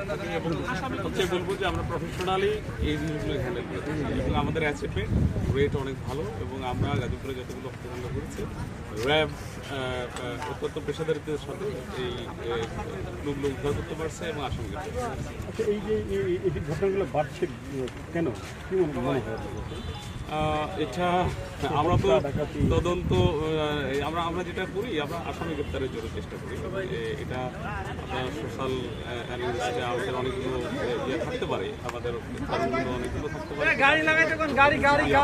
থাকি হচ্ছে বলব যে আমরা প্রফেশনালি এই জিনিসগুলো হ্যান্ডেল করে থাকি এবং আমাদের অ্যাসেপে রেট অনেক ভালো এবং আমরা গাজীপুরে যতগুলো হত্যাকাণ্ড করেছি র্যাব অত্যন্ত পেশাদারিত্বের সাথে এই লোকগুলো উদ্ধার করতে পারছে এবং আসামি আচ্ছা এই যে এই- ঘটনাগুলো বাড়ছে কেন? কি মনে হয়? এটা আমরা তো তদন্ত আমরা আমরা যেটা করি আমরা আসামি গ্রেপ্তারের জন্য চেষ্টা করি। এটা সোশ্যাল অ্যানালিস্টে আমাদের অনেকগুলো ইয়ে থাকতে পারে আমাদের অনেকগুলো থাকতে পারে।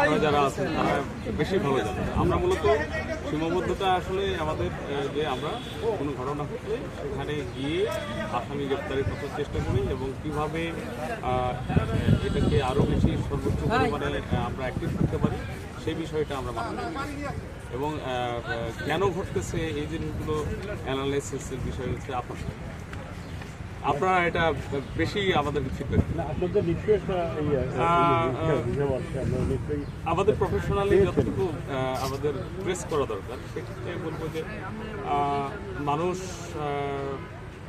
আপনারা যারা আছেন তারা বেশি ভালো জানেন। আমরা মূলত সীমাবদ্ধতা আসলে আমাদের যে আমরা কোনো ঘটনা ঘটলে সেখানে গিয়ে আসামি গ্রেপ্তারের করার চেষ্টা করি এবং কীভাবে এটাকে আরও বেশি সর্বোচ্চ পরিমাণে আমরা অ্যাক্টিভ করতে পারি সেই বিষয়টা আমরা রাখি। এবং কেন ঘটতেছে এই জিনিসগুলো অ্যানালাইসিসের বিষয় হচ্ছে আপনার। আপনারা এটা বেশি আমাদের ফিডব্যাক আমাদের প্রফেশনালি যতটুকু আমাদের প্রেস করা দরকার সেক্ষেত্রে বলব যে মানুষ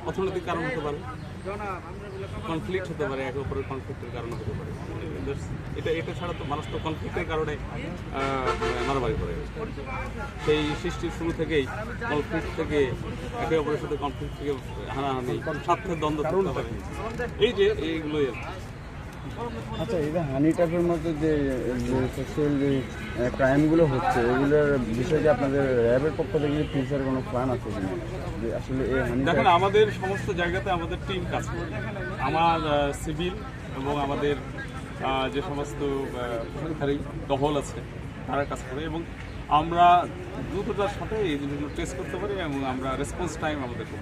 অর্থনৈতিক কারণ হতে পারে কনফ্লিক্ট হতে পারে একে অপরের কনফ্লিক্টের কারণে হতে পারে। এটা এটা ছাড়া তো মানুষ তো কনফ্লিক্টের কারণে মারামারি করে। সেই সৃষ্টির শুরু থেকেই কনফ্লিক্ট থেকে একে অপরের সাথে কনফ্লিক্ট থেকে হানাহানি স্বার্থের দ্বন্দ্ব থাকতে পারে এই যে এইগুলোই আর কি। আচ্ছা যে হানি ট্র্যাপের মতো যে সেক্সুয়াল যে ক্রাইমগুলো হচ্ছে, এগুলোর বিষয়ে যে আপনাদের র্যাবের পক্ষ থেকে ফিউচার কোনো প্ল্যান আছে কিনা? যে আসলে এই হানি দেখেন, আমাদের সমস্ত জায়গাতে আমাদের টিম কাজ করে। আমার সিভিল এবং আমাদের যে সমস্ত দহল আছে, তারা কাজ করে এবং আমরা দ্রুততার সাথে এই জিনিসগুলো টেস্ট করতে পারি এবং আমরা রেসপন্স টাইম আমাদের খুব